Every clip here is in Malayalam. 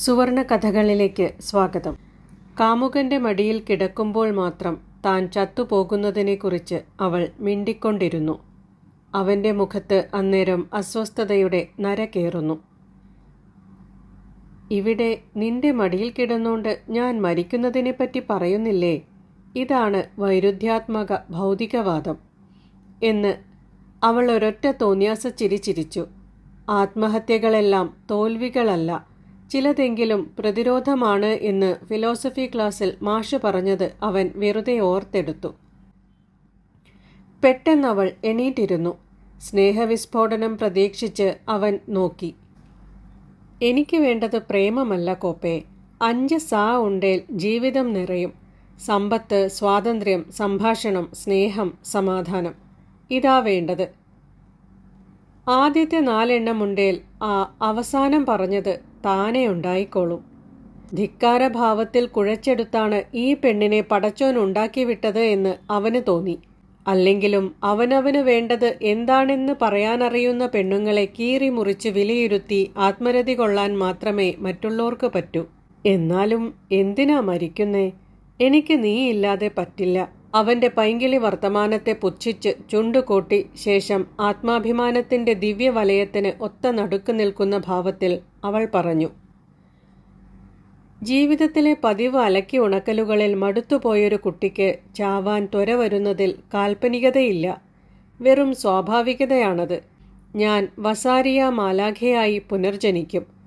സുവർണ കഥകളിലേക്ക് സ്വാഗതം. കാമുകന്റെ മടിയിൽ കിടക്കുമ്പോൾ മാത്രം താൻ ചത്തുപോകുന്നതിനെക്കുറിച്ച് അവൾ മിണ്ടിക്കൊണ്ടിരുന്നു. അവന്റെ മുഖത്ത് അന്നേരം അസ്വസ്ഥതയുടെ നര കയറുന്നു ഇവിടെ നിന്റെ മടിയിൽ കിടന്നുകൊണ്ട് ഞാൻ മരിക്കുന്നതിനെപ്പറ്റി പറയുന്നില്ലേ? ഇതാണ് വൈരുദ്ധ്യാത്മക ഭൗതികവാദം എന്ന് അവൾ ഒരൊറ്റ തോന്നിയാസ ചിരി ചിരിച്ചു. ആത്മഹത്യകളെല്ലാം തോൽവികളല്ല. ചിലതെങ്കിലും പ്രതിരോധമാണ് എന്ന് ഫിലോസഫി ക്ലാസ്സിൽ മാഷ് പറഞ്ഞത് അവൻ വെറുതെ ഓർത്തെടുത്തു. പെട്ടെന്നവൾ എണീറ്റിരുന്നു. സ്നേഹവിസ്ഫോടനം പ്രതീക്ഷിച്ച് അവൻ നോക്കി. എനിക്ക് വേണ്ടത് പ്രേമമല്ല കോപ്പേ. അഞ്ച് സാ ഉണ്ടേൽ ജീവിതം നിറയും. സമ്പത്ത് സ്വാതന്ത്ര്യം സംഭാഷണം സ്നേഹം സമാധാനം. ഇതാ വേണ്ടത്. ആദ്യത്തെ നാലെണ്ണമുണ്ടേൽ ആ അവസാനം പറഞ്ഞത് താനേ ഉണ്ടായിക്കോളും. ധിക്കാരഭാവത്തിൽ കുഴച്ചെടുത്താണ് ഈ പെണ്ണിനെ പടച്ചോൻ ഉണ്ടാക്കി വിട്ടത് എന്ന് അവന് തോന്നി. അല്ലെങ്കിലും അവനവന് വേണ്ടത് എന്താണെന്ന് പറയാനറിയുന്ന പെണ്ണുങ്ങളെ കീറി മുറിച്ച് വിലയിരുത്തി ആത്മരതി കൊള്ളാൻ മാത്രമേ മറ്റുള്ളവർക്ക് പറ്റൂ. എന്നാലും എന്തിനാ മരിക്കുന്നേ? എനിക്ക് നീയില്ലാതെ പറ്റില്ല. അവന്റെ പൈങ്കിളി വർത്തമാനത്തെ പുച്ഛിച്ച് ചുണ്ടുകൂട്ടി ശേഷം ആത്മാഭിമാനത്തിന്റെ ദിവ്യവലയത്തിന് ഒത്ത നടുക്ക് നിൽക്കുന്ന ഭാവത്തിൽ അവൾ പറഞ്ഞു ജീവിതത്തിലെ പതിവ് അലക്കി ഉണക്കലുകളിൽ മടുത്തുപോയൊരു കുട്ടിക്ക് ചാവാൻ ത്വര വരുന്നതിൽ കാൽപ്പനികതയില്ല. വെറും സ്വാഭാവികതയാണത്. ഞാൻ വസാരിയ മാലാഖയായി പുനർജനിക്കും.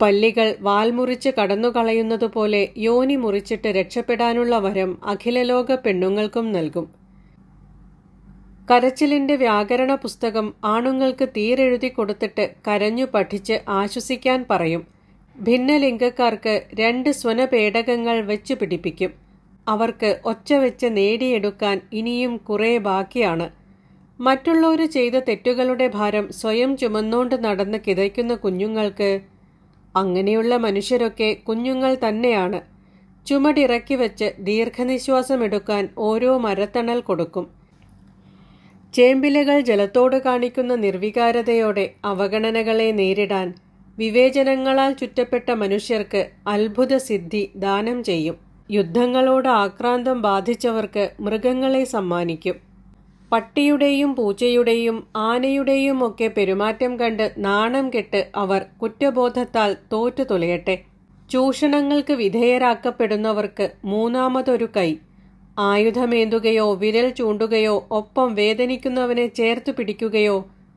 പല്ലികൾ വാൽമുറിച്ച് കടന്നുകളയുന്നതുപോലെ യോനി മുറിച്ചിട്ട് രക്ഷപ്പെടാനുള്ള വരം അഖിലലോക പെണ്ണുങ്ങൾക്കും നൽകും. കരച്ചിലിന്റെ വ്യാകരണ പുസ്തകം ആണുങ്ങൾക്ക് തീരെഴുതി കൊടുത്തിട്ട് കരഞ്ഞു പഠിച്ച് ആശ്വസിക്കാൻ പറയും. ഭിന്നലിംഗക്കാർക്ക് രണ്ട് സ്വനപേടകങ്ങൾ വെച്ചു പിടിപ്പിക്കും. അവർക്ക് ഒച്ച വെച്ച് നേടിയെടുക്കാൻ ഇനിയും കുറേ ബാക്കിയാണ്. മറ്റുള്ളവർ ചെയ്ത തെറ്റുകളുടെ ഭാരം സ്വയം ചുമന്നുകൊണ്ട് നടന്ന് കിതയ്ക്കുന്ന കുഞ്ഞുങ്ങൾക്ക് അങ്ങനെയുള്ള മനുഷ്യരൊക്കെ കുഞ്ഞുങ്ങൾ തന്നെയാണ്. ചുമടിറക്കി വെച്ച് ദീർഘനിശ്വാസമെടുക്കാൻ ഓരോ മരത്തണൽ കൊടുക്കും. ചേമ്പിലകൾ ജലത്തോട് കാണിക്കുന്ന നിർവികാരതയോടെ അവഗണനകളെ നേരിടാൻ വിവേചനങ്ങളാൽ ചുറ്റപ്പെട്ട മനുഷ്യർക്ക് അത്ഭുത സിദ്ധി ദാനം ചെയ്യും. യുദ്ധങ്ങളോട് ആക്രാന്തം ബാധിച്ചവർക്ക് മൃഗങ്ങളെ സമ്മാനിക്കും. പട്ടിയുടെയും പൂച്ചയുടെയും ആനയുടെയും ഒക്കെ പെരുമാറ്റം കണ്ട് നാണം കെട്ട് അവർ കുറ്റബോധത്താൽ തോറ്റു തുലയട്ടെ. ചൂഷണങ്ങൾക്ക് വിധേയരാക്കപ്പെടുന്നവർക്ക് മൂന്നാമതൊരു കൈ. ആയുധമേന്തുകയോ വിരൽ ചൂണ്ടുകയോ ഒപ്പം വേദനിക്കുന്നവനെ ചേർത്തു പിടിക്കുകയോ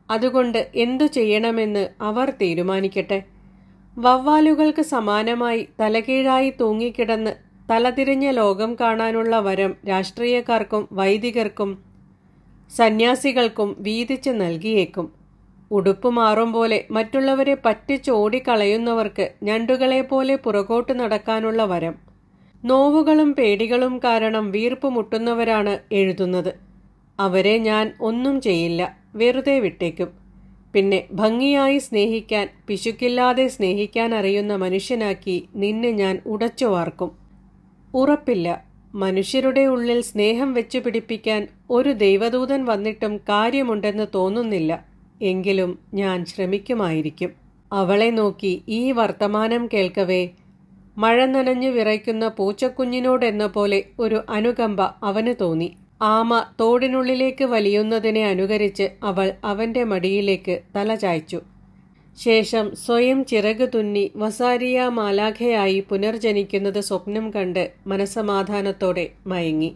അതുകൊണ്ട് എന്തു ചെയ്യണമെന്ന് അവർ തീരുമാനിക്കട്ടെ. വവ്വാലുകൾക്ക് സമാനമായി തലകീഴായി തൂങ്ങിക്കിടന്ന് തലതിരിഞ്ഞ ലോകം കാണാനുള്ള വരം രാഷ്ട്രീയക്കാർക്കും വൈദികർക്കും സന്യാസികൾക്കും വീതിച്ച് നൽകിയേക്കും. ഉടുപ്പ് മാറും പോലെ മറ്റുള്ളവരെ പറ്റിച്ചോടിക്കളയുന്നവർക്ക് ഞണ്ടുകളെപ്പോലെ പുറകോട്ട് നടക്കാനുള്ള വരം. നോവുകളും പേടികളും കാരണം വീർപ്പ് മുട്ടുന്നവരാണ് എഴുതുന്നത്. അവരെ ഞാൻ ഒന്നും ചെയ്യില്ല വെറുതെ വിട്ടേക്കും. പിന്നെ ഭംഗിയായി സ്നേഹിക്കാൻ പിശുക്കില്ലാതെ സ്നേഹിക്കാൻ അറിയുന്ന മനുഷ്യനാക്കി നിന്നെ ഞാൻ ഉടച്ചു വാർക്കും. ഉറപ്പില്ല മനുഷ്യരുടെ ഉള്ളിൽ സ്നേഹം വെച്ചു പിടിപ്പിക്കാൻ ഒരു ദൈവദൂതൻ വന്നിട്ടും കാര്യമുണ്ടെന്ന് തോന്നുന്നില്ല. എങ്കിലും ഞാൻ ശ്രമിക്കുമായിരിക്കും. അവളെ നോക്കി ഈ വർത്തമാനം കേൾക്കവേ മഴ നനഞ്ഞു വിറയ്ക്കുന്ന പൂച്ചക്കുഞ്ഞിനോടെന്ന പോലെ ഒരു അനുകമ്പ അവന് തോന്നി. ആമ തോടിനുള്ളിലേക്ക് വലിയുന്നതിനെ അനുകരിച്ച് അവൾ അവന്റെ മടിയിലേക്ക് തല ചായ്ച്ചു. ശേഷം സ്വയം ചിറക് തുന്നി വസാരിയ മാലാഖയായി പുനർജനിക്കുന്നത് സ്വപ്നം കണ്ട് മനസമാധാനത്തോടെ മയങ്ങി.